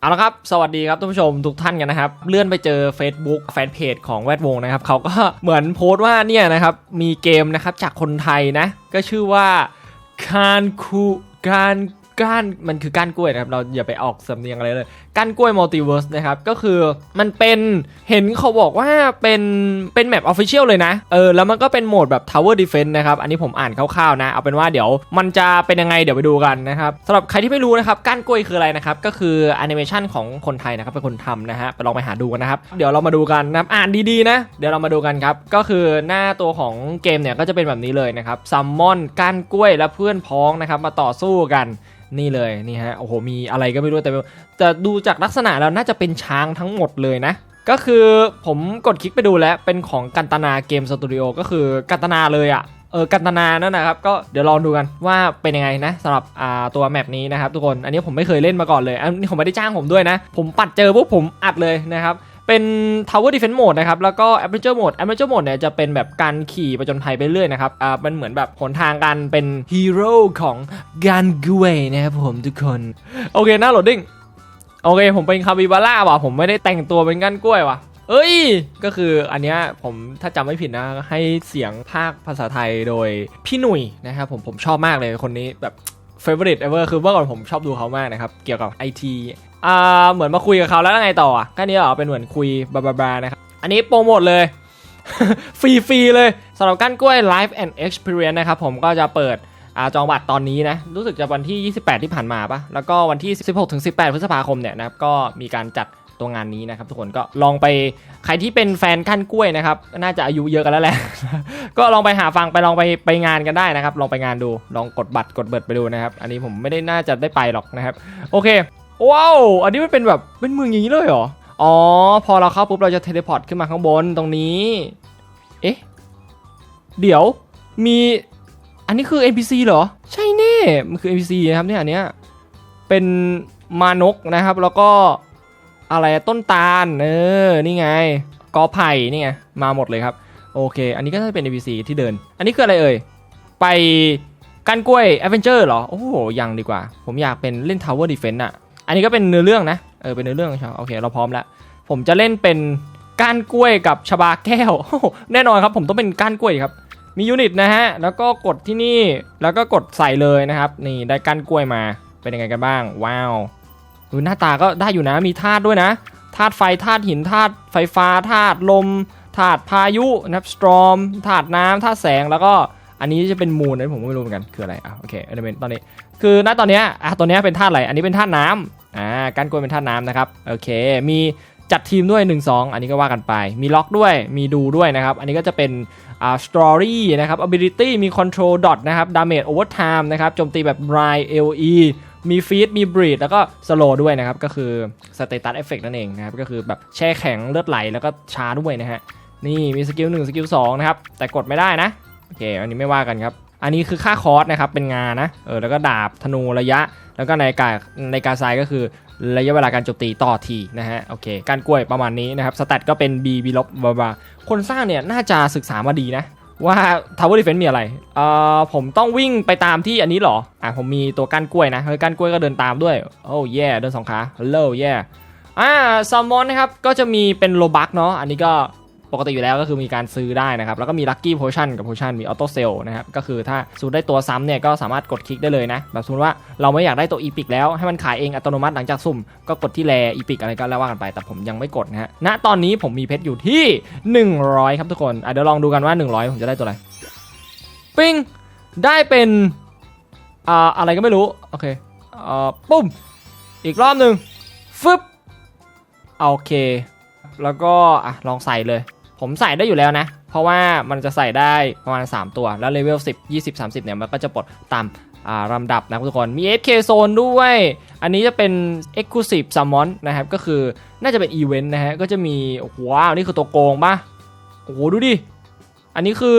เอาละครับ สวัสดีครับท่านผู้ชมทุกท่านกันนะครับ เลื่อนไปเจอ Facebook แฟนเพจของแวดวงนะครับเขาก็เหมือนโพสต์ว่าเนี่ยนะครับ มีเกมนะครับจากคนไทยนะ ก็ชื่อว่าคานคูการก้านมันคือก้านกล้วยนะครับ เราอย่าไปออกสำเนียงอะไรเลย ก้านกล้วยมัลติเวิร์สนะครับก็คือมันเป็นเห็นเขาบอกว่าเป็นเป็นแมปออฟฟิเชียลเลยนะเออแล้วมันก็เป็นโหมดแบบ Tower Defense นะครับอันนี้ผมอ่านคร่าวๆนะ เอาเป็นว่าเดี๋ยวมันจะเป็นยังไงเดี๋ยวไปดูกันนะครับสำหรับใครที่ไม่รู้นะครับก้านกล้วยคืออะไรนะครับก็คือแอนิเมชันของคนไทยนะครับเป็นคนทำนะฮะไปลองไปหาดูกันนะครับ เดี๋ยวเรามาดูกันนะครับอ่านดีๆนะ เดี๋ยวเรามาดูกันครับก็คือหน้าตัวของเกมเนี่ยก็จะเป็นแบบนี้เลยนะครับซัมมอนก้านกล้วยและเพื่อนพ้องนะครับมาต่อสู้กันนี่เลยนี่ฮะโอ้โหมีอะไรก็ไม่รู้แต่ แต่ดูจากลักษณะแล้วน่าจะเป็นช้างทั้งหมดเลยนะ ก็คือผมกดคลิกไปดูแล้วเป็นของกันตนาเกมสตูดิโอก็คือกันตนาเลยอะ่ะเออกันตนานั่นนะครับก็เดี๋ยวลองดูกันว่าเป็นยังไงนะสำหรับอ่าตัวแมปนี้นะครับทุกคนอันนี้ผมไม่เคยเล่นมาก่อนเลยอันนี้ผมไม่ได้จ้างผมด้วยนะ ผมปัดเจอพวกผมอัดเลยนะครับเป็น Tower Defense Mode นะครับ แล้วก็ Adventure Mode Adventure Mode เนี่ยจะเป็นแบบการขี่ประจนภัยไปเรื่อยนะครับ อ่า มันเหมือนแบบหนทางการเป็นฮีโร่ของกันกเวนะครับผมทุกคน โอเคหน้าโหลดดิ้ง โอเค ผมเป็นคาบิบาร่าว่ะผมไม่ได้แต่งตัวเป็นก้านกล้วยว่ะ เอ้ย ก็คืออันเนี้ยผมถ้าจำไม่ผิดนะ ให้เสียงภาคภาษาไทยโดยพี่หนุ่ยนะครับผมผมชอบมากเลยคนนี้แบบ favorite ever คือเมื่อก่อนผมชอบดูเขามากนะครับ เกี่ยวกับไอทีอ่าเหมือนมาคุยกับเขาแล้วไงต่ออะก็นี้เหรอเป็นเหมือนคุยบลาๆนะครับ อันนี้โปรโมทเลย ฟรีๆเลยสำหรับก้านกล้วย Live and Experience นะครับผมก็จะเปิด อาจองบัตรตอนนี้นะ รู้สึกจะวันที่ 28 ที่ผ่านมาปะแล้วก็วันที่ 16ถึง18 พฤษภาคมเนี่ยนะครับก็มีการจัดตัวงานนี้นะครับทุกคนก็ลองไปใครที่เป็นแฟนก้นกล้วยนะครับน่าจะอายุเยอะกันแล้วแหละ ก็ลองไปหาฟังไปลองไปไปงานกันได้นะครับ ลองไปงานดูลองกดบัตรกดเบิดไปดูนะครับ อันนี้ผมไม่ได้น่าจะได้ไปหรอกนะครับ โอเคว้าวอันนี้มันเป็นแบบเป็นเมืองอย่างนี้เลยเหรออ๋อพอเราเข้าปุ๊บเราจะเทเลพอร์ตขึ้นมาข้างบนตรงนี้ เอ๊ะเดี๋ยวมี อันนี้คือ NPC เหรอ ใช่แน่ มันคือ NPC นะครับเนี่ยอันเนี้ย เป็นมานกนะครับ แล้วก็อะไรต้นตาล เออ นี่ไง กอไผ่นี่ไง มาหมดเลยครับ โอเค อันนี้ก็จะเป็น NPC ที่เดิน อันนี้คืออะไรเอ่ย ไปกันกล้วย Adventure เหรอ โอ้โห ยังดีกว่า ผมอยากเป็นเล่น Tower Defense อะอันนี้ก็เป็นเนื้อเรื่องนะ เออ เป็นเนื้อเรื่องใช่โอเค เราพร้อมแล้ว ผมจะเล่นเป็นก้านกล้วยกับชบาแก้ว แน่นอนครับ ผมต้องเป็นก้านกล้วยครับ มียูนิตนะฮะ แล้วก็กดที่นี่ แล้วก็กดใส่เลยนะครับ นี่ได้ก้านกล้วยมา เป็นยังไงกันบ้าง ว้าวดูหน้าตาก็ได้อยู่นะ มีธาตุด้วยนะ ธาตุไฟ ธาตุหิน ธาตุไฟฟ้า ธาตุลม ธาตุพายุนะครับสตรอม ธาตุน้ำธาตุแสง แล้วก็อันนี้จะเป็นมูนนะผมก็ไม่รู้เหมือนกัน คืออะไร อะ โอเคเอลเมนต์ตอนนี้ คือณตอนนี้อะตัวเนี้เป็นธาตุอะไร อันนี้เป็นธาตุน้ำอ่า ก้านกล้วยเป็นธาตุน้ำนะครับ โอเค มี จัดทีมด้วย 1 2 อันนี้ก็ว่ากันไป มีล็อกด้วย มีดูด้วยนะครับ อันนี้ก็จะเป็นอ่า story นะครับ ability มี control dot นะครับ damage overtime นะครับ โจมตีแบบ dry LE มี feed มี breed แล้วก็ slow ด้วยนะครับ ก็คือ status effect นั่นเองนะครับ ก็คือแบบแช่แข็งเลือดไหลแล้วก็ช้าด้วยนะฮะ นี่มีสกิล1สกิล2นะครับ แต่กดไม่ได้นะ โอเค อันนี้ไม่ว่ากันครับ อันนี้คือค่าคอร์สนะครับเป็นงานนะเออแล้วก็ดาบธนูระยะ แล้วก็ในกาในกาไซก็คือระยะเวลาการโจมตีต่อทีนะฮะโอเคการกล้วยประมาณนี้นะครับสแตทก็เป็น B B ลบบาบาคนสร้างเนี่ยน่าจะศึกษามาดีนะว่า Tower Defense มีอะไร เอ่อ ผมต้องวิ่งไปตามที่อันนี้เหรอ อะ ผมมีตัวก้านกล้วยนะ เฮ้ย ก้านกล้วยก็เดินตามด้วย โอ้แย่ เดินสองขา ฮัลโหล แย่ อ่าซอมมอนนะครับ ก็จะมีเป็นโลบักเนาะ อันนี้ก็ ปกติอยู่แล้วก็คือมีการซื้อได้นะครับ แล้วก็มีลัคกี้โพชั่นกับโพชั่นมีออโต้เซลนะครับ ก็คือถ้าสูดได้ตัวซ้ำเนี่ยก็สามารถกดคลิกได้เลยนะ แบบสมมติว่าเราไม่อยากได้ตัวอีพิกแล้วให้มันขายเองอัตโนมัติหลังจากสุ่ม ก็กดที่แลอีพิกอะไรก็แล้วว่ากันไป แต่ผมยังไม่กดนะฮะ ณ ตอนนี้ผมมีเพชรอยู่ที่ 100 ครับทุกคนเดี๋ยวลองดูกันว่า 100 ผมจะได้ตัวอะไร ปิ้ง ได้เป็นอ่าอะไรก็ไม่รู้ โอเคอ่าปุ้มอีกรอบหนึ่งฟึบโอเค แล้วก็อะลองใส่เลย ผมใส่ได้อยู่แล้วนะ เพราะว่ามันจะใส่ได้ประมาณ 3 ตัว แล้วเลเวล10 20 30 เนี่ย มันก็จะปลดตามอ่าลำดับนะทุกคน มี FK Zone ด้วย อันนี้จะเป็น Exclusive Summon นะครับ ก็คือน่าจะเป็นอีเวนต์นะฮะ ก็จะมี ว้าว นี่คือตัวโกงปะโอ้โห ดูดิ อันนี้คือ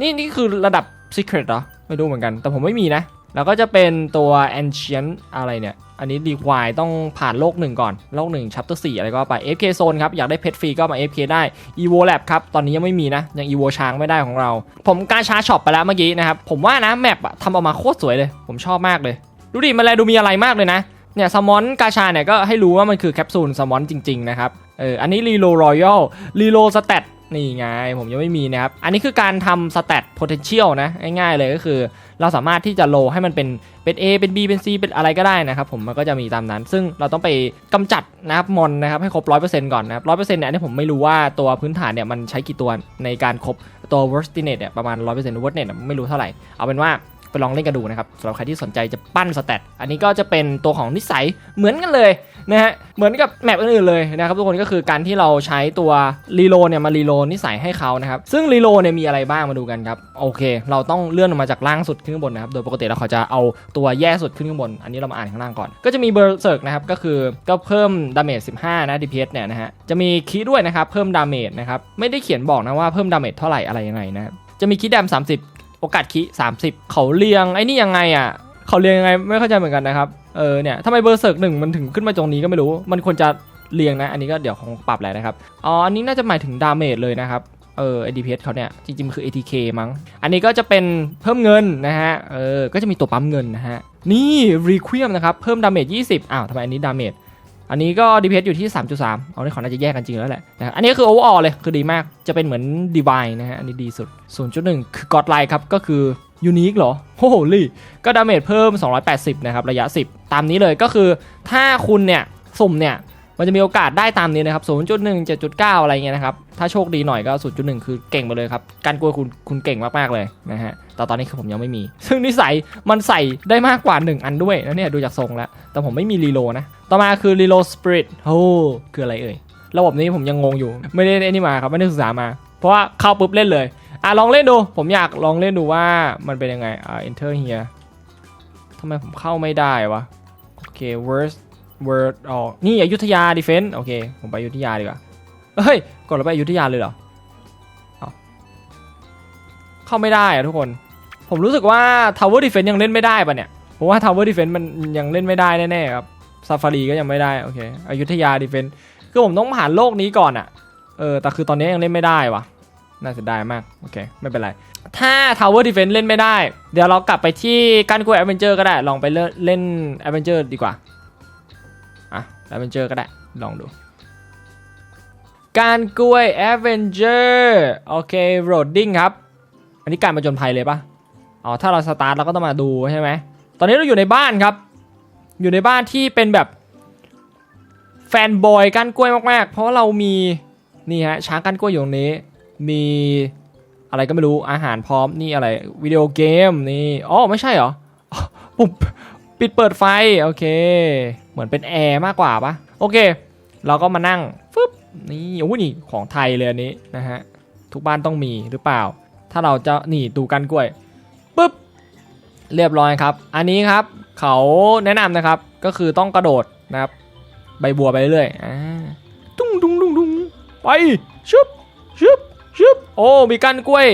นี่นี่คือระดับ Secret เหรอ ไม่รู้เหมือนกัน แต่ผมไม่มีนะ แล้วก็จะเป็นตัว Ancient อะไรเนี่ย อันนี้ดีควายต้องผ่านโลกหนึ่งก่อน โลกหนึ่งชัปเตอร์สี่อะไรก็ไป FK Zone ครับ อยากได้เพชรฟรีก็มา FK ได้ Evo Lab ครับ ตอนนี้ยังไม่มีนะ ยัง Evo ช้างไม่ได้ของเรา ผมกาชาช็อปไปแล้วเมื่อกี้นะครับ ผมว่านะแมปอะทำออกมาโคตรสวยเลย ผมชอบมากเลย ดูดิ มันแลดูมีอะไรมากเลยนะ เนี่ยซัมอนกาชาเนี่ยก็ให้รู้ว่ามันคือแคปซูลซัมมอนจริงๆนะครับ เออ อันนี้รีโลรอยัลรีโลสเตตนี่ไง ผมยังไม่มีนะครับ อันนี้คือการทำสเตต potential นะ ง่ายๆเลยก็คือ เราสามารถที่จะโลให้มันเป็นเป็น A เป็น B เป็น C เป็นอะไรก็ได้นะครับผมมันก็จะมีตามนั้น ซึ่งเราต้องไปกำจัดนะครับมอนนะครับให้ครบ 100%ก่อนนะครับ100%เนี่ยอันนี้ผมไม่รู้ว่าตัวพื้นฐานเนี่ยมันใช้กี่ตัวในการครบตัว worst net เนี่ยประมาณ 100% worst net เนี่ยไม่รู้เท่าไหร่เอาเป็นว่า ไปลองเล่นกันดูนะครับสำหรับใครที่สนใจจะปั้นสเตตอันนี้ก็จะเป็นตัวของนิสัยเหมือนกันเลยนะฮะเหมือนกับแมปอื่นๆเลยนะครับทุกคนก็คือการที่เราใช้ตัวรีโลเนี่ยมารีโลนิสัยให้เขานะครับซึ่งรีโลเนี่ยมีอะไรบ้างมาดูกันครับโอเค เราต้องเลื่อนออกมาจากล่างสุดขึ้นข้างบนนะครับโดยปกติแล้วเขาจะเอาตัวแย่สุดขึ้นข้างบน อันนี้เรามาอ่านข้างล่างก่อน ก็จะมีเบอร์เซิร์กนะครับก็คือก็เพิ่มดาเมจ15 นะ DPS เนี่ยนะฮะจะมีคีย์ด้วยนะครับเพิ่มดาเมจนะครับไม่ได้เขียนบอกนะว่าเพิ่มดาเมจเท่าไหร่อะไรยังไงนะจะมีคีย์แดม30 โอกาสคี30 เขาเรียงไอ้นี่ยังไงอะเขาเรียงยังไงไม่เข้าใจเหมือนกันนะครับเออเนี่ยทำไมเบอร์เซิร์กหนึ่งมันถึงขึ้นมาตรงนี้ก็ไม่รู้ มันควรจะเรียงนะ อันนี้ก็เดี๋ยวคงปรับแหละนะครับอ๋ออันนี้น่าจะหมายถึงดาเมจเลยนะครับเออ ADPS เขาเนี่ยจริงๆ คือ ATK มั้ง อันนี้ก็จะเป็นเพิ่มเงินนะฮะ เออ ก็จะมีตัวปั๊มเงินนะฮะ นี่ Requiem นะครับ เพิ่มดาเมจ 20 อ้าวทำไมอันนี้ดาเมจ อันนี้ก็ DPS อยู่ที่ 3.3 เอาในของน่าจะแยกกันจริงแล้วแหละนะอันนี้คือ overall เลย คือดีมาก จะเป็นเหมือน Divine นะฮะ อันนี้ดีสุด 0.1 คือ Godlike ครับ ก็คือยูนิคเหรอโอ้โหลี่ก็ดาเมจเพิ่ม 280 นะครับ ระยะ 10 ตามนี้เลยก็คือถ้าคุณเนี่ย สุ่มเนี่ย มันจะมีโอกาสได้ตามนี้นะครับ 0.1 7.9 อะไรเงี้ยนะครับ ถ้าโชคดีหน่อยก็ 0.1 คือเก่งไปเลยครับ การกลัวคุณคุณเก่งมากๆเลยนะฮะ แต่ตอนนี้คือผมยังไม่มี ซึ่งนิสัยมันใส่ได้มากกว่า 1 อันด้วยนะเนี่ยดูจากทรงแล้ว แต่ผมไม่มีรีโลนะ ต่อมาคือรีโลสปิริตโอ้คืออะไรเอ่ย ระบบนี้ผมยังงงอยู่ ไม่ได้ไอ้นี่มาครับ ไม่ได้ศึกษามา เพราะว่าเข้าปุ๊บเล่นเลย อะลองเล่นดู ผมอยากลองเล่นดูว่ามันเป็นยังไง อ่า enter here ทำไมผมเข้าไม่ได้วะ โอเค worst word อ๋อนี่อยุธยา defense โอเค ผมไปอยุธยาดีกว่าเฮ้ยกดเราไปอยุธยาเลยเหรอเอเข้าไม่ได้อะทุกคน ผมรู้สึกว่า tower defense ยังเล่นไม่ได้ปะเนี่ยผมว่า tower defense มันยังเล่นไม่ได้แน่ๆครับ safari ก็ยังไม่ได้โอเคอยุธยา defense คือผมต้องผ่านโลกนี้ก่อนอะเออแต่คือตอนนี้ยังเล่นไม่ได้วะน่าเสียดายมาก โอเค ไม่เป็นไร ถ้า Tower Defense เล่นไม่ได้ เดี๋ยวเรากลับไปที่การกล้วย Adventure ก็ได้ ลองไปเล่นเล่น Adventure ดีกว่า อะ Adventure ก็ได้ ลองดู การกล้วย Adventure โอเค Roading ครับ อันนี้การมาจนภัยเลยปะอ๋อถ้าเราสตาร์ทเราก็ต้องมาดูใช่ไหม ตอนนี้เราอยู่ในบ้านครับ อยู่ในบ้านที่เป็นแบบแฟนบอยก้านกล้วยมากๆ เพราะเรามีนี่ฮะช้างก้านกล้วยอยู่ตรงนี้ มีอะไรก็ไม่รู้อาหารพร้อมนี่อะไรวิดีโอเกมนี่อ๋อไม่ใช่เหรอปุ่ม ปิดเปิดไฟ โอเค เหมือนเป็นแอร์มากกว่าปะโอเค เราก็มานั่งฟึบนี่โอ้โหนี่ของไทยเลยอันนี้นะฮะทุกบ้านต้องมีหรือเปล่า ถ้าเราจะนี่ดูกันกล้วยปึ๊บเรียบร้อยครับ อันนี้ครับเขาแนะนำนะครับก็คือต้องกระโดดนะครับ ใบบัวไปเรื่อยอ่าตุ้งตุ้งตุ้งตุ้งไปชึบชึบชึบโอ้มีก้านกล้วย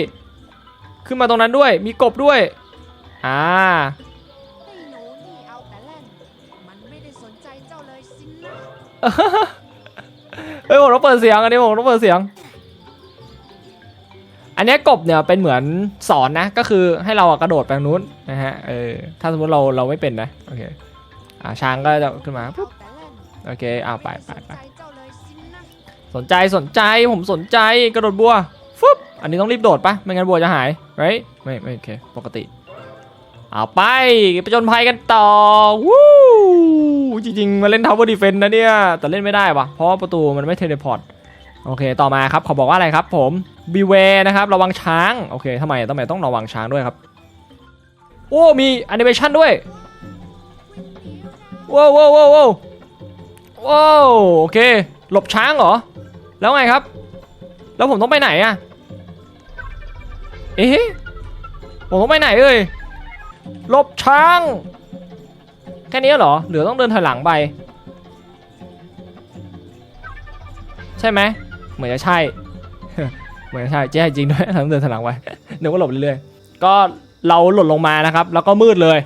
ขึ้นมาตรงนั้นด้วยมีกบด้วยอ่า เฮ้ยผมต้องเปิดเสียงอันนี้ผมต้องเปิดเสียง อันนี้กบเนี่ยเป็นเหมือนสอนนะ ก็คือให้เรากระโดดไปนู้นนะฮะเออถ้าสมมติเราเราไม่เป็นนะโอเคอ่าช้างก็จะขึ้นมาปุ๊บโอเคเอาไปไปไปสนใจสนะสนใจสนใจผมสนใจกระโดดบัวฟึบอันนี้ต้องรีบโดดปะไม่งั้นบัวจะหายไรไม่ไม่โอเคปกติ เอาไปไปจนภัยกันต่อวู้จริงๆมาเล่น Tower Defense นะเนี่ย แต่เล่นไม่ได้ปะเพราะประตูมันไม่เทเลพอร์ตโอเค ต่อมาครับเขาบอกว่าอะไรครับผม Beware นะครับ ระวังช้าง โอเคทำไมทำไมต้องระวังช้างด้วยครับ โอ้ มีแอนิเมชันด้วย ว้าวว้าวว้าวว้าวโอเค หลบช้างเหรอ แล้วไงครับ แล้วผมต้องไปไหนอะเอ๊ะผมต้องไปไหนเอ่ย ลบช้าง แค่นี้เหรอ เหรือต้องเดินถอยหลังไป ใช่ไหม เหมือนจะใช่ เหมือนจะใช่ใช่จริงด้วยต้องเดินถอยหลังไปนึกว่าหลบเรื่อยๆ ก็เราหล่นลงมานะครับ แล้วก็มืดเลย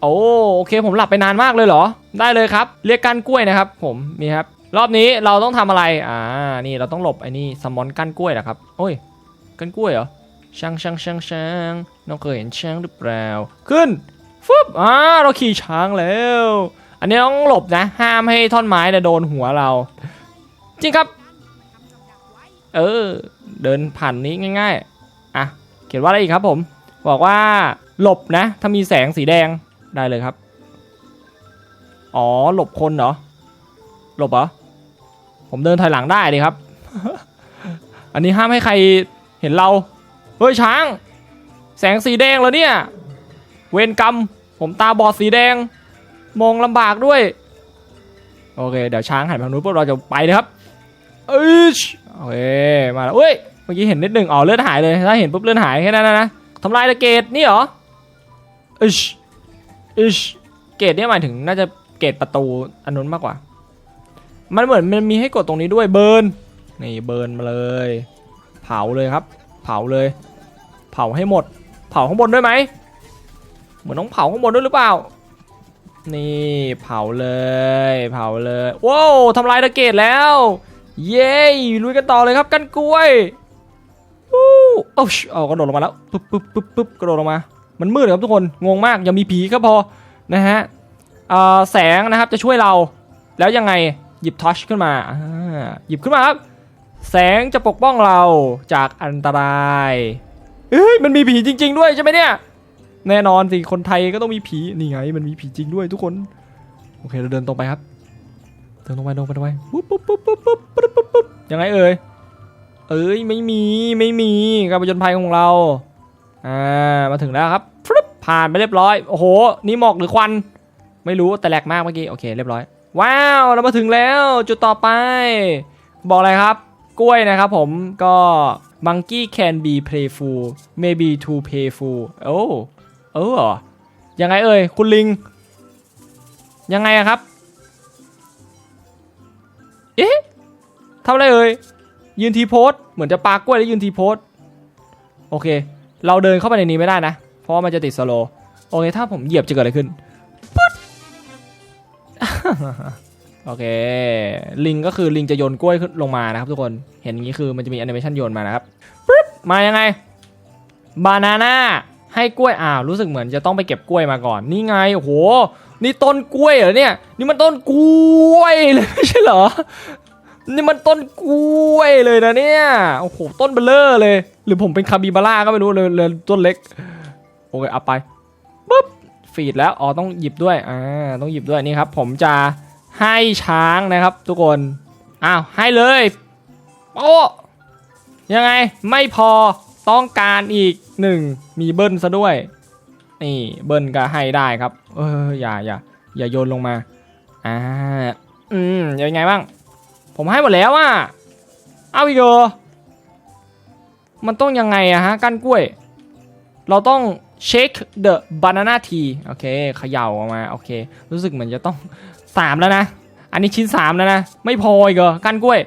โอ้โอเคผมหลับไปนานมากเลยเหรอ ได้เลยครับ เรียกก้านกล้วยนะครับ ผมมีครับ รอบนี้เราต้องทำอะไร อ่า นี่เราต้องหลบไอ้นี่สมอนก้านกล้วยนะครับ โอ้ยก้านกล้วยเหรอ ช้างช้างช้างช้างน้องเคยเห็นช้างหรือเปล่า ขึ้นฟึบอ่าเราขี่ช้างแล้ว อันนี้ต้องหลบนะ ห้ามให้ท่อนไม้เนี่ยโดนหัวเรา จริงครับ เออ เดินผ่านนี้ง่าย ๆ อะ เขียนว่าอะไรอีกครับผม บอกว่าหลบนะ ถ้ามีแสงสีแดงได้เลยครับ อ๋อ หลบคนเหรอ หลบเหรอ ผมเดินถอยหลังได้ดิครับ อันนี้ห้ามให้ใครเห็นเรา เฮ้ยช้าง แสงสีแดงแล้วเนี่ย เวรกรรม ผมตาบอดสีแดง มองลำบากด้วย โอเค เดี๋ยวช้างหันไปทางนู้นพวกเราจะไปเลยครับเอ้ยโอเค มาแล้วเอ้ย เมื่อกี้เห็นนิดหนึ่งอ๋อเลือดหายเลย ถ้าเห็นปุ๊บเลือดหายแค่นั้นนะทำลายตะเกตนี่เหรออิชอิชเกตเนี่ยหมายถึงน่าจะเกตประตูอันนู้นมากกว่า มันเหมือนมันมีให้กดตรงนี้ด้วยเบิร์น นี่เบิร์นมาเลย เผาเลยครับ เผาเลย เผาให้หมด เผาข้างบนด้วยไหมเหมือนต้องเผาข้างบนด้วยหรือเปล่า นี่เผาเลย เผาเลยว้าวทำลายตะเกตแล้ว เย้ลุยกันต่อเลยครับกันกล้วยวู้โอ้ชเอากระโดดลงมาแล้วปึ๊บปึ๊บปึ๊บปึ๊บกระโดดลงมา มันมืดครับทุกคนงงมากยังมีผีก็พอนะฮะแสงนะครับจะช่วยเราแล้วยังไงหยิบทอชขึ้นมาหยิบขึ้นมาครับ แสงจะปกป้องเราจากอันตราย เอ้ยมันมีผีจริง ๆ ด้วยใช่ไหมเนี่ย แน่นอนสิคนไทยก็ต้องมีผีนี่ไง มันมีผีจริงด้วยทุกคน โอเคเราเดินตรงไปครับ เดินตรงไปตรงไปตรงไปปุ๊บปุ๊บปุ๊บปุ๊บปุ๊บปุ๊บปุ๊บยังไงเอ่ยเอ้ยไม่มีไม่มีการประจนภัยของเราอ่ามาถึงแล้วครับผ่านไปเรียบร้อยโอ้โห นี่หมอกหรือควัน ไม่รู้แต่แหลกมากเมื่อกี้โอเคเรียบร้อย ว้าวเรามาถึงแล้วจุดต่อไป บอกอะไรครับ กล้วยนะครับผมก็ monkey can be playful maybe too playful โอ้เอออยังไงเอ่ยคุณลิง ยังไงอะครับ เอ๊ะทำอะไรเอ่ยยืนทีโพสเหมือนจะปากล้วยแล้วยืนทีโพสโอเค เราเดินเข้าไปในนี้ไม่ได้นะ เพราะว่ามันจะติดสโลโอเค ถ้าผมเหยียบจะเกิดอะไรขึ้นปึ๊ด โอเค ลิงก็คือลิงจะโยนกล้วยขึ้นลงมานะครับทุกคนเห็นอย่างนี้คือมันจะมีแอนิเมชันโยนมานะครับปึ๊บมายังไงบานาน่าให้กล้วยอ้าวรู้สึกเหมือนจะต้องไปเก็บกล้วยมาก่อน นี่ไงโอ้โหนี่ต้นกล้วยเหรอเนี่ย นี่มันต้นกล้วยเลยไม่ใช่เหรอนี่มันต้นกล้วยเลยนะเนี่ยโอ้โหต้นเบลเลอร์เลย หรือผมเป็นคาบิบาร่าก็ไม่รู้เลยเลยต้นเล็กโอเคเอาไปปุ๊บฟีดแล้วอ๋อต้องหยิบด้วยอ่าต้องหยิบด้วยนี่ครับ ผมจะ ให้ช้างนะครับ ทุกคน อ้าวให้เลยโอ้ยังไงไม่พอต้องการอีกหนึ่งมีเบิ้ลซะด้วย นี่เบิ้ลก็ให้ได้ครับ เอออย่าอย่าอย่าโยนลงมาอ่าอืมยังไงบ้าง ผมให้หมดแล้วอะเอาอีกเหรอมันต้องยังไงอะฮะกั้นกล้วย เราต้อง shake the banana tea โอเคเขย่าออกมา โอเค รู้สึกเหมือนจะต้องสามแล้วนะ อันนี้ชิ้นสามแล้วนะ ไม่พออีกเหรอก้นกล้วย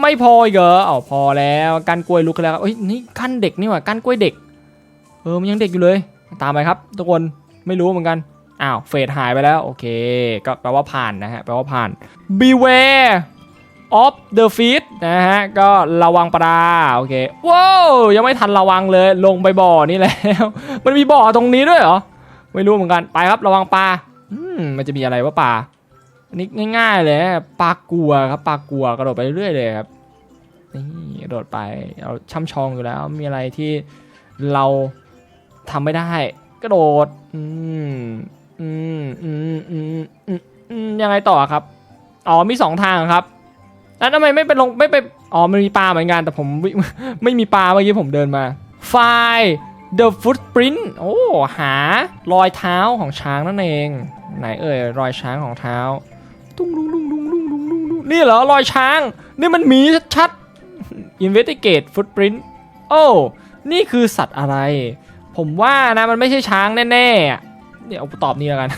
ไม่พออีกเหรออ๋อพอแล้วก้นกล้วยลุกแล้วเอ้ยนี่ก้นเด็กนี่หว่าก้นกล้วยเด็ก เออมันยังเด็กอยู่เลย ตามไปครับ ทุกคนไม่รู้เหมือนกันอ้าวเฟดหายไปแล้ว โอเค ก็แปลว่าผ่านนะฮะแปลว่าผ่าน beware of the fish นะฮะ ก็ระวังปลา โอเค ว้าว ยังไม่ทันระวังเลย ลงไปบ่อนี่แล้ว มันมีบ่อตรงนี้ด้วยเหรอ ไม่รู้เหมือนกัน ไปครับ ระวังปลา อืม มันจะมีอะไรวะปลาอันนี้ง่ายๆเลยปลากัวครับ ปลากัวกระโดดไปเรื่อยๆเลยครับ นี่กระโดดไป เราช่ำชองอยู่แล้ว มีอะไรที่เราทำไม่ได้ กระโดด อืม อืม อืม อืม อืมอืมยังไงต่อครับ อ๋อมีสองทางครับ แล้วทำไมไม่ไปลงไม่ไปอ๋อมันมีปลาเหมือนกันแต่ผมไม่มีปลาเมื่อกี้ผมเดินมาไฟล์ the footprint โอ้หารอยเท้าของช้างนั่นเอง ไหนเอ่ยรอยช้างของเท้าตุ้งลุงลุงลุงลุงลุงลุงลุงนี่เหรอรอยช้าง นี่มันหมีชัดๆ investigate footprint โอ้นี่คือสัตว์อะไร ผมว่านะมันไม่ใช่ช้างแน่ๆ เนี่ยเอาตอบนี่แล้วกัน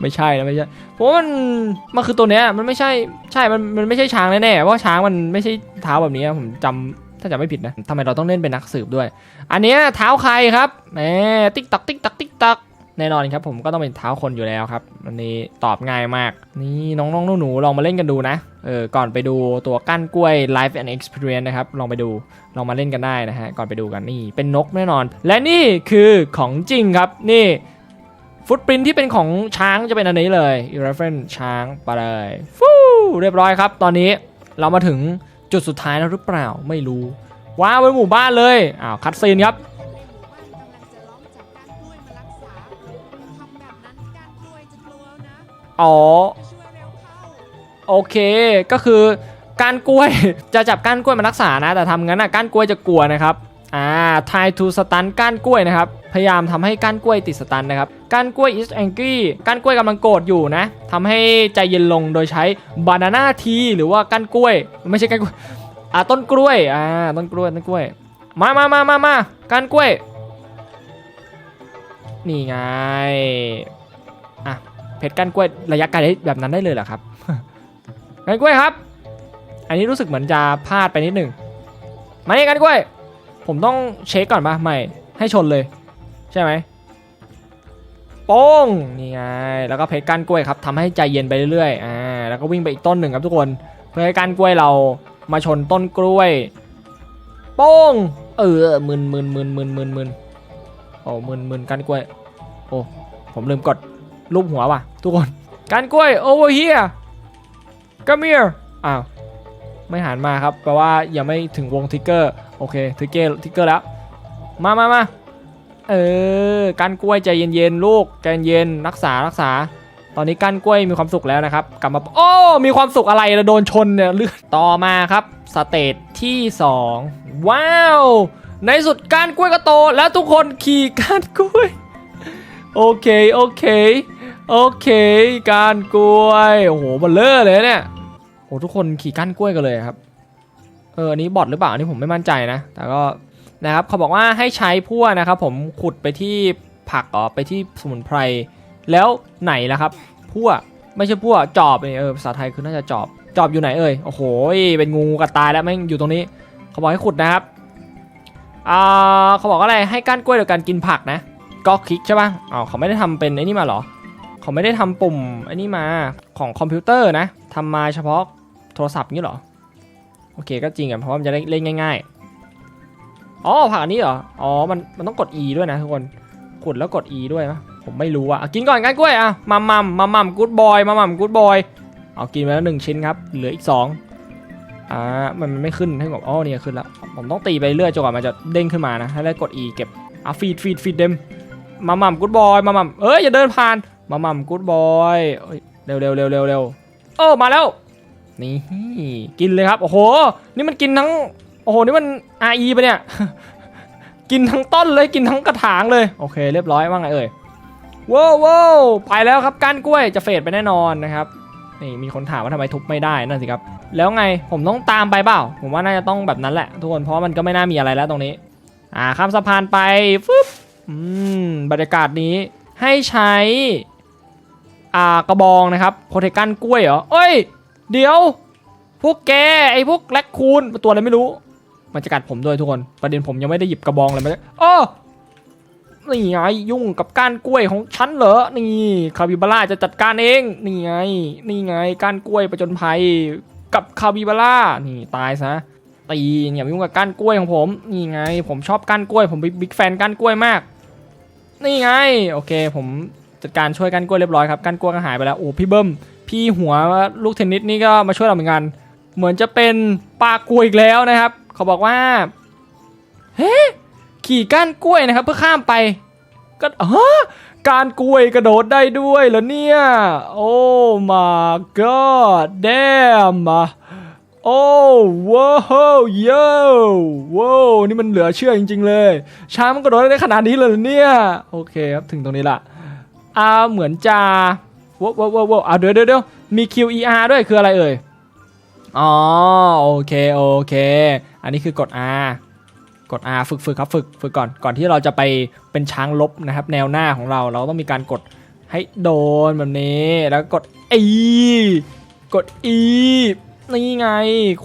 ไม่ใช่นะไม่ใช่เพราะมันมันคือตัวเนี้ยมันไม่ใช่ใช่มันมันไม่ใช่ช้างแน่ๆเพราะว่าช้างมันไม่ใช่เท้าแบบนี้ผมจำถ้าจำไม่ผิดนะทำไมเราต้องเล่นเป็นนักสืบด้วย อันเนี้ยเท้าใครครับแหมติ๊กตักติ๊กตักติ๊กตักแน่นอนครับผมก็ต้องเป็นเท้าคนอยู่แล้วครับอันนี้ตอบง่ายมาก นี่น้องๆหนูๆลองมาเล่นกันดูนะเออก่อนไปดูตัวก้านกล้วย Life and Experience นะครับลองไปดูลองมาเล่นกันได้นะฮะก่อนไปดูกันนี่เป็นนกแน่นอน และนี่คือของจริงครับนี่ ฟุตปรินที่เป็นของช้างจะเป็นอันนี้เลย e l e p h a n t ช้างไปเลยฟูเรียบร้อยครับ ตอนนี้เรามาถึงจุดสุดท้ายแล้วหรือเปล่าไม่รู้ ว้าวเป็นหมู่บ้านเลยอ้าวคัดซีนครับอ๋อโอเคก็คือกานกล้วยจะจับก้านกล้วยมารักษานะ แต่ทำงั้นอะก้านกล้วยจะกลัวนะครับ อ่า try to stun ก้านกล้วยนะครับ พยายามทำให้ก้านกล้วยติดสตันนะครับ ก้านกล้วย is angry ก้านกล้วยกำลังโกรธอยู่นะทำให้ใจเย็นลงโดยใช้ banana tea หรือว่าก้านกล้วย ไม่ใช่ก้านกล้วยอ่าต้นกล้วยอ่าต้นกล้วยต้นกล้วย มามามามามาก้านกล้วย นี่ไงอะเพชรก้านกล้วยระยะไกลได้แบบนั้นได้เลยเหรอครับก้านกล้วยครับ อันนี้รู้สึกเหมือนจะพลาดไปนิดหนึ่งมานี่ก้านกล้วย ผมต้องเช็คก่อนปะไม่ ให้ชนเลย ใช่ไหมโป้งนี่ไงแล้วก็เพชรก้านกล้วยครับทำให้ใจเย็นไปเรื่อยๆอ่าแล้วก็วิ่งไปอีกต้นหนึ่งครับทุกคน เพื่อให้ก้านกล้วยเรามาชนต้นกล้วย โป้งเออมึนมึนมึนมึนมึนมึนโอ้มึนมึนก้านกล้วย โอ้ผมลืมกดรูปหัวว่ะ ทุกคนก้านกล้วย over here come here อ้าว ไม่หันมาครับแปลว่ายังไม่ถึงวงทิกเกอร์โอเคทิกเกอร์ทิกเกอร์แล้ว มามามาเออกานกล้วยใจเย็นๆลูกใจเย็นรักษารักษา ตอนนี้ก้านกล้วยมีความสุขแล้วนะครับ กลับมาโอ้มีความสุขอะไรละโดนชนเนี่ยเลือดต่อมาครับสเตจที่ 2 ว้าว ในสุดก้านกล้วยก็โต แล้วทุกคนขี่ก้านกล้วยโอเคโอเคโอเคก้านกล้วยโอ้โหเบลเลอร์เลยเนี่ย โอ้ทุกคนขี่ก้านกล้วยกันเลยครับเอออันนี้บอทหรือเปล่าอันนี้ผมไม่มั่นใจนะ แต่ก็นะครับเขาบอกว่าให้ใช้พั่วนะครับผมขุดไปที่ผักอ๋อไปที่สมุนไพร แล้วไหนล่ะครับพั่วไม่ใช่พั่วจอบเออภาษาไทยคือน่าจะจอบจอบอยู่ไหนเอ่ยโอ้โหเป็นงูกัดตายแล้วแม่งอยู่ตรงนี้ เขาบอกให้ขุดนะครับอ่าเขาบอกอะไรให้ก้านกล้วยโดยการกินผักนะก็คลิกใช่ป่ะอ๋อเขาไม่ได้ทำเป็นไอ้นี่มาหรอ เขาไม่ได้ทำปุ่มไอ้นี่มาของคอมพิวเตอร์นะทำมาเฉพาะ โทรศัพท์งี้เหรอ โอเคก็จริงอะเพราะว่ามันจะเล่นง่ายๆ อ๋อผักอันนี้เหรอ อ๋อมันมันต้องกด E ด้วยนะทุกคนกดแล้วกด E ด้วยปะผมไม่รู้อะกินก่อนกันกล้วยอะมัมมัมมัมมัมกูดบอยมัมมัมกูดบอยเอากินไปแล้วหนึ่งชิ้นครับเหลืออีกสองอ่ามันมันไม่ขึ้นให้ผมอ๋อเนี่ยขึ้นแล้วผมต้องตีไปเรื่อยจนกว่ามันจะเด้งขึ้นมานะให้ได้กด E เก็บอะฟีดฟีดฟีดเดมมัมมัมกูดบอยมัมมัมเอ้ยอย่าเดินผ่านมัมมัมกูดบอยเร็วเร็วเร็วเร็วเร็วโอ้มาแล้ว นี่กินเลยครับ โอ้โห นี่มันกินทั้ง โอ้โห นี่มัน RE ปะเนี่ย กินทั้งต้นเลย กินทั้งกระถางเลย โอเค เรียบร้อยว่าไงเอ่ยว้าวว้าวไปแล้วครับก้านกล้วยจะเฟดไปแน่นอนนะครับ นี่มีคนถามว่าทำไมทุบไม่ได้นั่นสิครับ แล้วไง ผมต้องตามไปเปล่า ผมว่าน่าจะต้องแบบนั้นแหละ ทุกคน เพราะมันก็ไม่น่ามีอะไรแล้วตรงนี้ อ่า ข้ามสะพานไปฟึบอืม บรรยากาศนี้ให้ใช้ อ่ากระบองนะครับโพเทกันกล้วยเหรอ เอ้ย เดี๋ยว พวกแกไอ้พวกแรคคูนตัวอะไรไม่รู้ มันจะกัดผมด้วยทุกคน ประเด็นผมยังไม่ได้หยิบกระบองเลยมันจะอ้อนี่ไงยุ่งกับก้านกล้วยของฉันเหรอ นี่คาบิบาร่าจะจัดการเอง นี่ไง นี่ไงก้านกล้วยประจนภัยกับคาบิบาร่า นี่ตายซะ ตีอย่ามายุ่งกับก้านกล้วยของผม นี่ไง ผมชอบก้านกล้วย ผมบิ๊กแฟนก้านกล้วยมาก นี่ไง โอเค ผมจัดการช่วยก้านกล้วยเรียบร้อยครับ ก้านกล้วยก็หายไปแล้ว โอ้พี่เบิ้ม พี่หัวลูกเทนนิสนี่ก็มาช่วยเราเหมือนกัน เหมือนจะเป็นปลากล้วยอีกแล้วนะครับ เขาบอกว่า เฮ้ขี่ก้านกล้วยนะครับ เพื่อข้ามไป ก็ฮะกานกล้วยกระโดดได้ด้วยเหรอเนี่ย โอ้ my god damn โอ้ว้าวโยว้าวนี่มันเหลือเชื่อจริง ๆ เลยช้างมันกระโดดได้ขนาดนี้เลยเหรอเนี่ย โอเคครับ ถึงตรงนี้ละอ่าเหมือนจะ ว้าวว้าวว้าวว้าเดี๋ยวเดี๋ยวเดี๋ยวมี QER ด้วยคืออะไรเอ่ย อ๋อโอเคโอเค อันนี้คือกด R กด R ฝึกฝึกครับฝึกฝึกก่อนก่อนที่เราจะไปเป็นช้างลบนะครับ แนวหน้าของเราเราต้องมีการกดให้โดนแบบนี้แล้วกด E กด E นี่ไง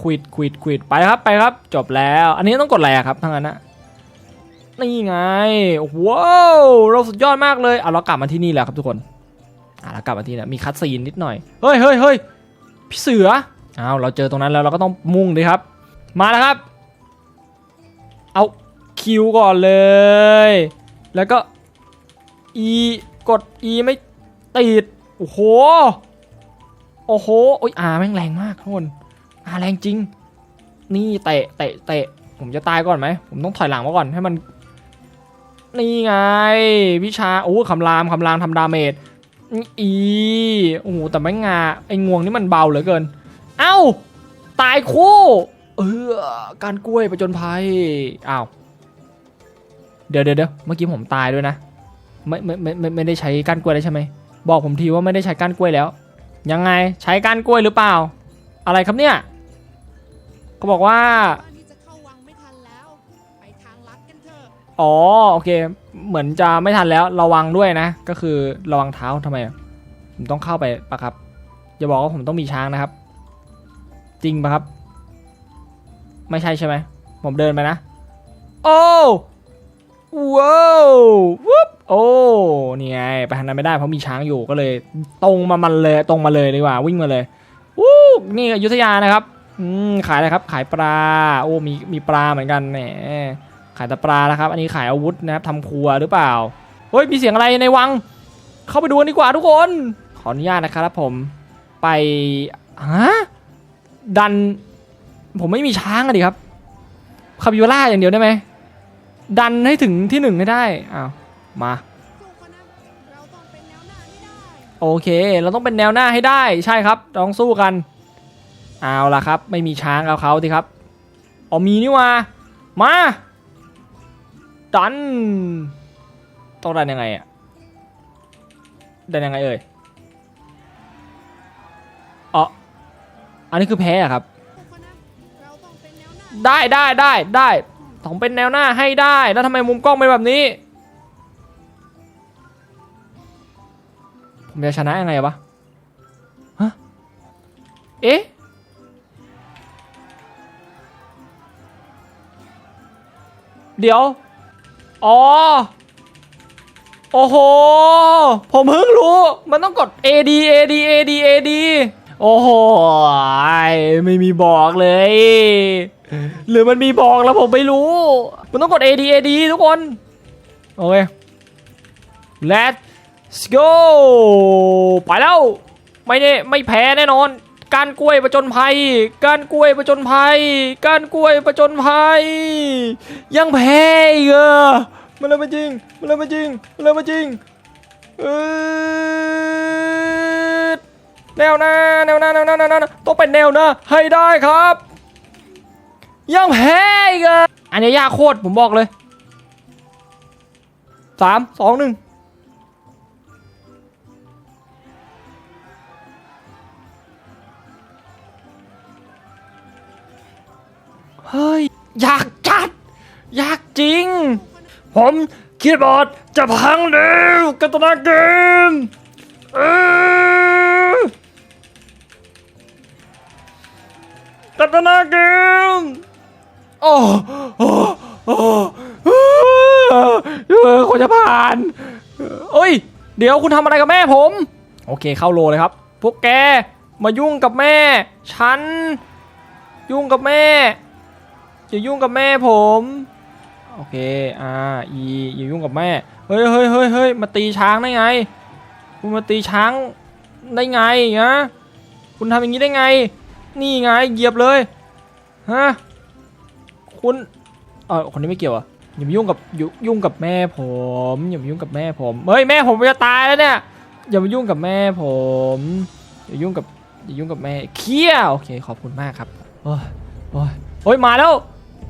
ควิดควิดควิดไปครับไปครับ จบแล้ว อันนี้ต้องกดอะไรครับทั้งนั้นนะนี่ไงว้าวเราสุดยอดมากเลยอะเรากลับมาที่นี่แล้วครับทุกคน อะเรากลับมาที่นี่มีคัตซีนนิดหน่อย เฮ้ยเฮ้ยเฮ้ยพี่เสืออ้าวเราเจอตรงนั้นแล้วเราก็ต้องมุ่งดิครับ มาแล้วครับ เอาคิวก่อนเลย แล้วก็ E กด E ไม่ติด โอ้โห โอ้โห โอ้ยอาแม่งแรงมากทุกคนอาแรงจริง นี่เตะเตะเตะ ผมจะตายก่อนไหม ผมต้องถอยหลังมาก่อนให้มัน นี่ไง วิชา โอ้คำรามคำรามทำดาเมจ อีโอ้โหแต่ไม่งาไอ้งวงนี่มันเบาเหลือเกิน เอ้า ตายคู่เออการกล้วยประจนภัยอ้าวเดี๋ยวเดี๋ยวเดี๋ยวเมื่อกี้ผมตายด้วยนะไม่ไม่ไม่ไม่ไม่ได้ใช้ก้านกล้วยแล้วใช่ไหมบอกผมทีว่าไม่ได้ใช้ก้านกล้วยแล้ว ยังไงใช้ก้านกล้วยหรือเปล่า อะไรครับเนี่ยเขาบอกว่าบ้านนี้จะเข้าวังไม่ทันแล้วไปทางลัดกันเถอะอ๋อโอเค เหมือนจะไม่ทันแล้วระวังด้วยนะ ก็คือระวังเท้าทำไมผมต้องเข้าไปปะครับ อย่าบอกว่าผมต้องมีช้างนะครับ จริงปะครับ ไม่ใช่ใช่ไหมผมเดินไปนะ โอ้ว้าววุ๊บโอ้นี่ไงไปทางนั้นไม่ได้เพราะมีช้างอยู่ก็เลย ตรงมามันเลยตรงมาเลยดีกว่า วิ่งมาเลยวู้นี่อยุธยานะครับ อืมขายอะไรครับ ขายปลา โอ้มีมีปลาเหมือนกันแหมายต่ปลานะครับ อันนี้ขายอาวุธนะครับทำครัวหรือเปล่า เฮ้ย มีเสียงอะไรในวัง เข้าไปดูกันดีกว่าทุกคน ขออนุญาตนะครับผม ไป ฮะ ดัน ผมไม่มีช้างอะดิครับคาบิโอล่าอย่างเดียวได้ไหม ดันให้ถึงที่หนึ่งให้ได้ อ้าวมาสู้เขาวหน้าโอเค เราต้องเป็นแนวหน้าให้ได้ ใช่ครับ ต้องสู้กัน เอาละครับ ไม่มีช้างเอาเขาสิครับ อ๋อมีนี่ว่ามา ดัน ต้องดันยังไงอะดันยังไงเอ่ยอ๋ออันนี้คือแพ้อะครับ ได้ได้ได้ได้ต้องเป็นแนวหน้าให้ได้ แล้วทำไมมุมกล้องเป็นแบบนี้ ผมจะชนะยังไงวะ ฮะ เอ๊ะเดี๋ยว อ๋อ โอ้โห ผมเพิ่งรู้ มันต้องกด AD AD AD AD โอ้โห ไม่มีบอกเลย หรือมันมีบอกแล้วผมไม่รู้ มันต้องกด AD AD ทุกคน โอเค let's go ไปแล้ว ไม่ได้ไม่แพ้แน่นอน การกล้วยประจนภัย การกล้วยประจนภัย การกล้วยประจนภัย ยังแพ้อีกเหรอมันเลยมาจริงมันเลยมาจริงมันเลยมาจริงเออแนวหน้าแนวหน้าแนวหน้าแนวหน้าต้องเป็นแนวหน้าให้ได้ครับ ยังแพ้อีกเหรออันนี้ยากโคตรผมบอกเลยสามสองหนึ่ง เฮ้ย อยากจัด อยากจริง ผมคีย์บอร์ดจะพังเร็วกัตนาเกมเออกัตนาเกมโอ้โอ้โอ้เออควรจะผ่านเอ้ย เดี๋ยวคุณทำอะไรกับแม่ผม โอเคเข้าโลเลยครับ พวกแกมายุ่งกับแม่ ฉัน ยุ่งกับแม่ อย่ายุ่งกับแม่ผม โอเค อ่า อีอย่ายุ่งกับแม่ เฮ้ยเฮ้ยเฮ้ยเฮ้ยมาตีช้างได้ไง คุณมาตีช้างได้ไงฮะคุณทำอย่างนี้ได้ไง นี่ไงเหยียบเลย ฮะ คุณเออคนนี้ไม่เกี่ยวอะอย่ามายุ่งกับยุยุ่งกับแม่ผมอย่ามายุ่งกับแม่ผมเฮ้ยแม่ผมจะตายแล้วเนี่ยอย่ามายุ่งกับแม่ผมอย่ายุ่งกับอย่ายุ่งกับแม่เคี้ยโอเคขอบคุณมากครับโอ้ยโอ้ยโอ้ยมาแล้ว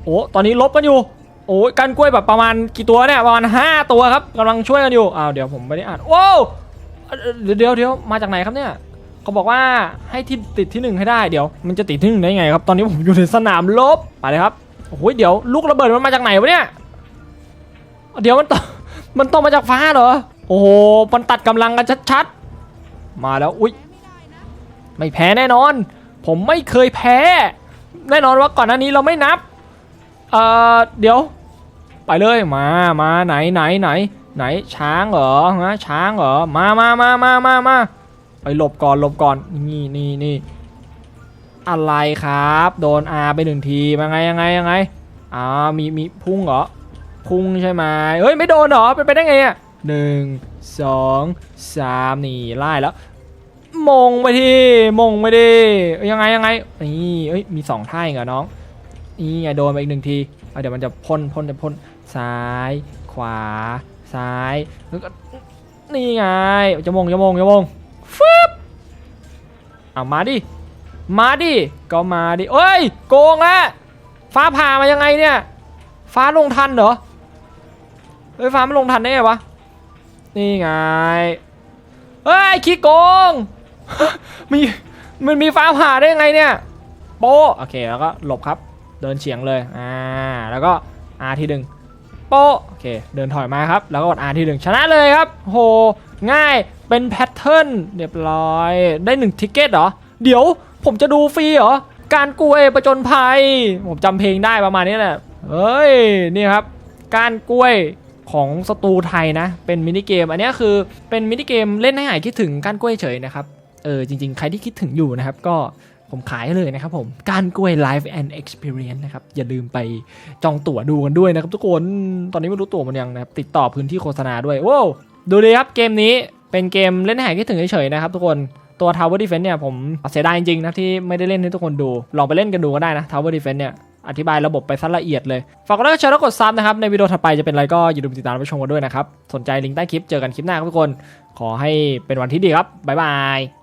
โอ้ตอนนี้ลบกันอยู่ โอ้ยกันกล้วยแบบประมาณกี่ตัวเนี่ยประมาณ5ตัวครับกำลังช่วยกันอยู่อ้าวเดี๋ยวผมไม่ได้อ่านว้เดี๋ยวเดี๋ยวเดี๋ยวมาจากไหนครับเนี่ยเขาบอกว่าให้ที่ติดที่หนึ่งให้ได้เดี๋ยว มันจะติดที่หนึ่งได้ไงครับตอนนี้ผมอยู่ในสนามรบไปเลยครับโอ้โหเดี๋ยวลูกระเบิดมันมาจากไหนวะเนี่ยเดี๋ยวมันตมันต้องมาจากฟ้าเหรอโอ้โหมันตัดกำลังกันชัดๆ มาแล้วอุ๊ยไม่ได้นะไม่แพ้แน่นอน ผมไม่เคยแพ้ แน่นอนว่าก่อนหน้านี้เราไม่นับ เอ่อเดี๋ยว ไปเลยมามาไหนไหนไหน ไหนช้างเหรอฮะช้างเหรอมามามามามามาไปหลบก่อนหลบก่อนนี่นี่นี่อะไรครับ โดนอาไปหนึ่งทีมาไงยังไงยังไงอ่ามีมีพุ่งเหรอพุ่งใช่ไหมเฮ้ยไม่โดนเหรอเป็นไปได้ไงอะหนึ่งสองสามนี่ไล่แล้วมงไปที่มงไปดิเอ้ยยังไงยังไงนี่เอ้ยมีสองท่าเองเหรอน้อง นี่ไงโดนไปอีกหนึ่งทีเอาเดี๋ยวมันจะพ่นพ่นจะพ่นซ้าย ขวา ซ้ายแล้วก็นี่ไงจะมงจะมงจะมงฟึบเอามาดิมาดิก็มาดิเอ้ยโกงแล้วฟ้าผ่ามายังไงเนี่ย ฟ้าลงทันเหรอเฮ้ยฟ้ามันลงทันได้ไงวะนี่ไงเฮ้ยขี้โกงมีมันมีฟ้าผ่าได้ยังไงเนี่ยโปโอเคแล้วก็หลบครับ เดินเฉียงเลยอ่าแล้วก็อาทีหนึ่งโป๊ะโอเคเดินถอยมาครับ แล้วก็กดอาทีหนึ่งชนะเลยครับโหง่ายเป็นแพทเทิร์นเรียบร้อยได้หนึ่งทิกเก็ตเหรอ เดี๋ยวผมจะดูฟรีเหรอ การกล้วยประจนภัย ผมจำเพลงได้ประมาณนี้แหละเฮ้ย นี่ครับ การกล้วยของสตูไทยนะ เป็นมินิเกม อันนี้คือเป็นมินิเกมเล่นให้หายคิดถึงการกล้วยเฉยนะครับ เออจริง ๆ ใครที่คิดถึงอยู่นะครับก็ ผมขายเลยนะครับผมการกล้วย Live and Experience นะครับ อย่าลืมไปจองตั๋วดูกันด้วยนะครับทุกคนตอนนี้ไม่รู้ตั๋วมันยังนะครับ ติดต่อพื้นที่โฆษณาด้วยว้าวดูดีครับเกมนี้เป็นเกมเล่นให้หายคิดถึงเฉยๆนะครับทุกคนตัว Tower Defense เนี่ยผมเสียดายจริงๆนะที่ไม่ได้เล่นให้ทุกคนดู ลองไปเล่นกันดูก็ได้นะ Tower Defense เนี่ยอธิบายระบบไปซะละเอียดเลย ฝากกดไลค์กดแชร์แล้วกดซับนะครับ ในวิดีโอถัดไปจะเป็นอะไรก็อย่าลืมติดตามรับชมกันด้วยนะครับ สนใจลิงก์ใต้คลิป เจอกันคลิปหน้าครับทุกคน ขอให้เป็นวันที่ดีครับ บ๊ายบาย